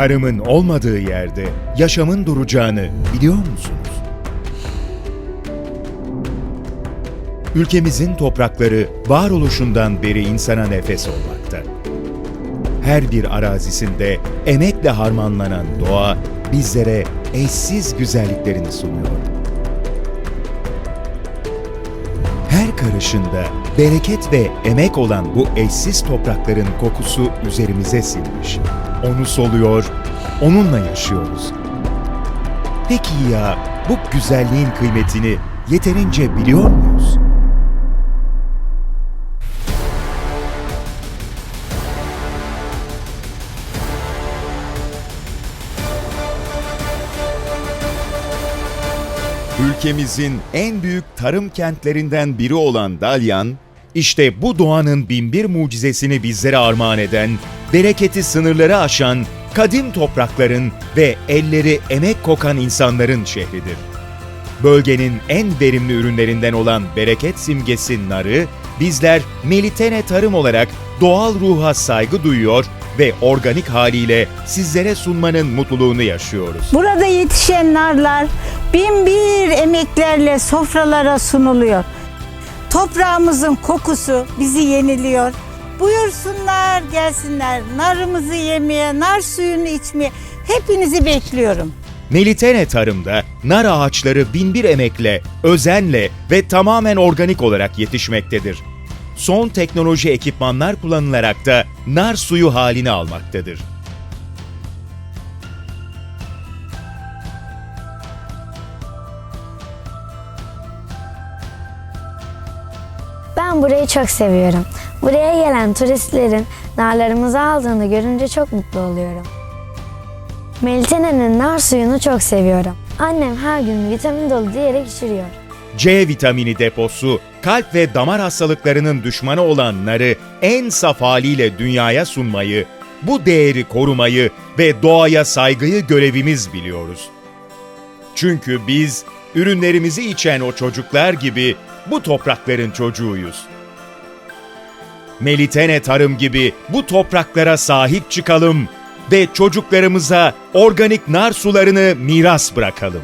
Tarımın olmadığı yerde yaşamın duracağını biliyor musunuz? Ülkemizin toprakları varoluşundan beri insana nefes olmakta. Her bir arazisinde emekle harmanlanan doğa bizlere eşsiz güzelliklerini sunuyor. Her karışında bereket ve emek olan bu eşsiz toprakların kokusu üzerimize sinmiş. Onu soluyor, onunla yaşıyoruz. Peki ya bu güzelliğin kıymetini yeterince biliyor muyuz? Ülkemizin en büyük tarım kentlerinden biri olan Dalyan, işte bu doğanın binbir mucizesini bizlere armağan eden, bereketi sınırları aşan, kadim toprakların ve elleri emek kokan insanların şehridir. Bölgenin en verimli ürünlerinden olan bereket simgesi narı, bizler Melitene Tarım olarak doğal ruha saygı duyuyor ve organik haliyle sizlere sunmanın mutluluğunu yaşıyoruz. Burada yetişen narlar bin bir emeklerle sofralara sunuluyor. Toprağımızın kokusu bizi yeniliyor. Buyursunlar gelsinler narımızı yemeye, nar suyunu içmeye hepinizi bekliyorum. Melitene Tarım'da nar ağaçları binbir emekle, özenle ve tamamen organik olarak yetişmektedir. Son teknoloji ekipmanlar kullanılarak da nar suyu halini almaktadır. Ben burayı çok seviyorum. Buraya gelen turistlerin narlarımızı aldığını görünce çok mutlu oluyorum. Melitene'nin nar suyunu çok seviyorum. Annem her gün vitamin dolu diyerek içiriyor. C vitamini deposu, kalp ve damar hastalıklarının düşmanı olan narı en saf haliyle dünyaya sunmayı, bu değeri korumayı ve doğaya saygıyı görevimiz biliyoruz. Çünkü biz ürünlerimizi içen o çocuklar gibi bu toprakların çocuğuyuz. Melitene Tarım gibi bu topraklara sahip çıkalım ve çocuklarımıza organik nar sularını miras bırakalım.